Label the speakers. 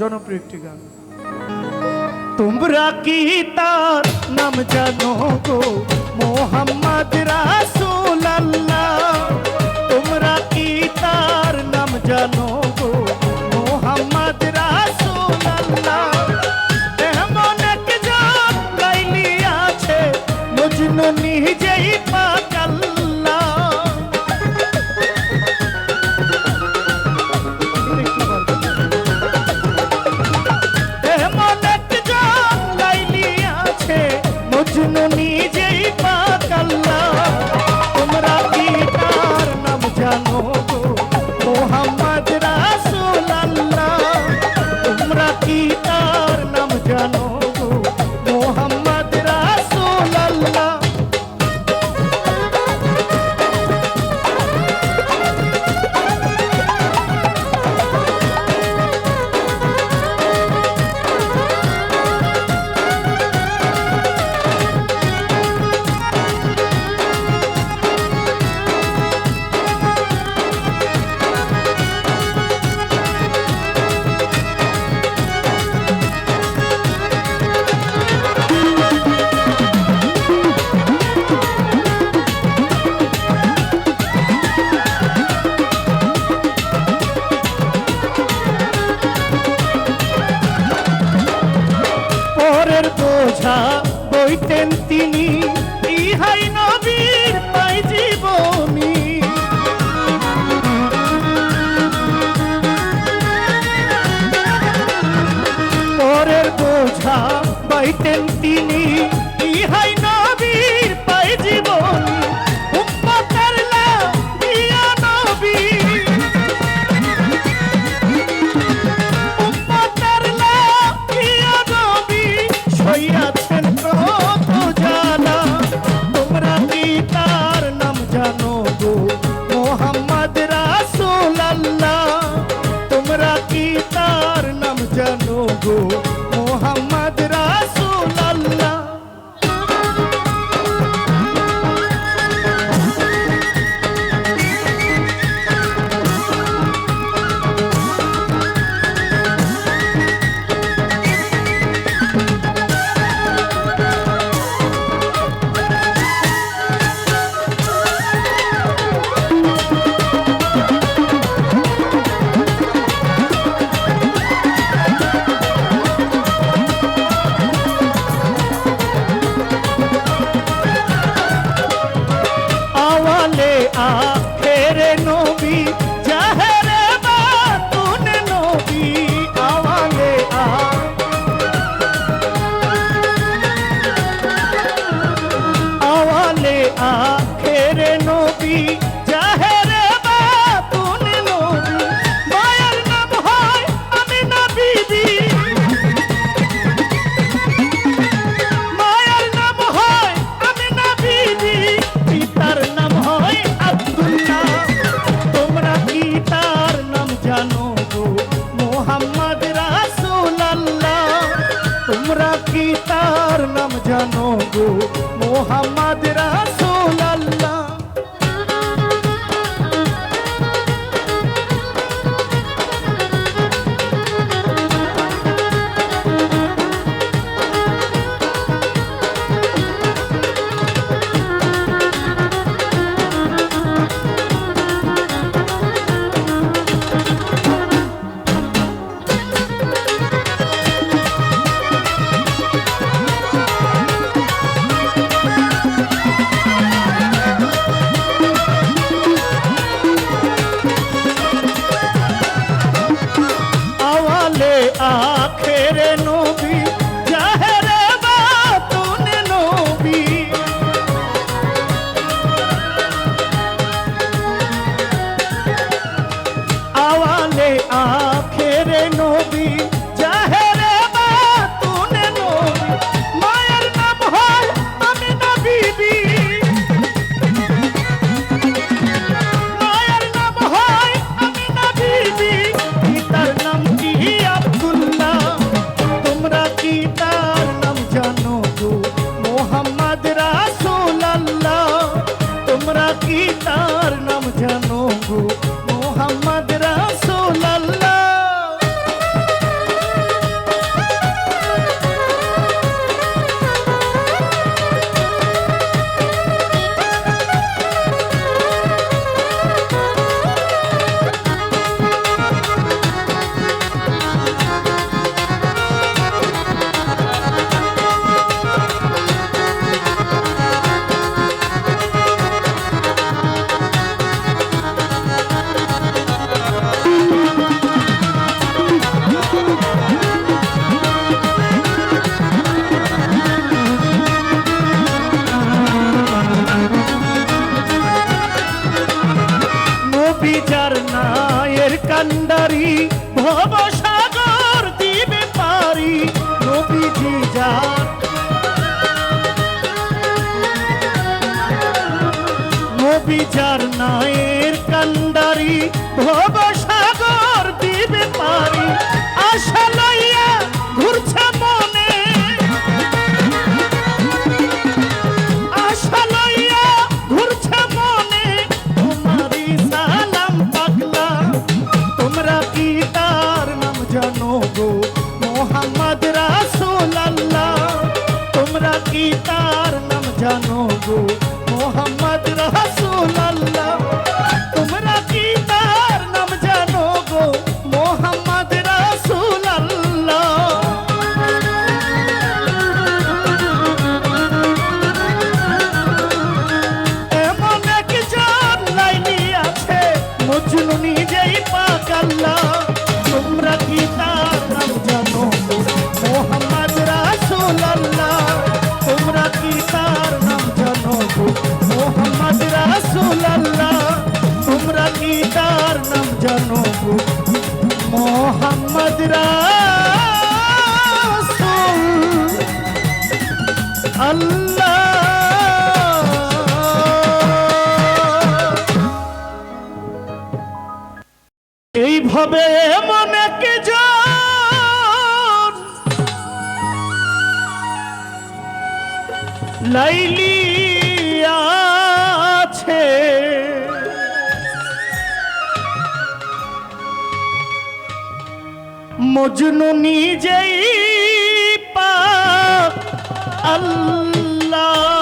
Speaker 1: জনপ্রিয় একটি গান। তোমরা কি তার নাম জানো গো? মোহাম্মদ রাসূল আল্লাহ তোমরা কি তার নাম জানো গো? মোহাম্মদ রাসূল আল্লাহ এমন একজন লাইলি আছে, মজনু নিজেই তোমরা কি তার নাম জানো? পরের বোঝা বইতেন তিনি। ইহাই নবীর পাই জীবনী। পরের বোঝা বইতেন তিনি। সইয়াছেন আখেরে নবী, জাহেরে বাতুন নবী। মায়ের নাম হয় আমিনা বিবি। মায়ের নাম হয় আমিনা বিবি। পিতার নাম হয় আব্দুল্লাহ। তোমরা কি তার নাম জানো গো? মোহাম্মদ রাসূল তোমরা কি তার নাম জানো গো? মোহাম্মদ রাসূল নবী জাহেরে বাতুন নবী নবী যার নায়ের কান্ডারি ভব সাগর দিবে পারি। নবীজি যার নবী যার নায়ের কান্ডারি ভব তার নাম জানো গো? মোহাম্মদ রাসূল আল্লাহ তোমরা কি তার নাম জানো গো? মোহাম্মদ রাসূল আল্লাহ এমন একজন লাইনি আছে মজনু নিজেই পাকাল্লা তোমরা কি তার জানো মোহাম্মদ আল্লাহ এইভাবে মনে কে লাইলি মজনু নিজেই পা আল্লাহ।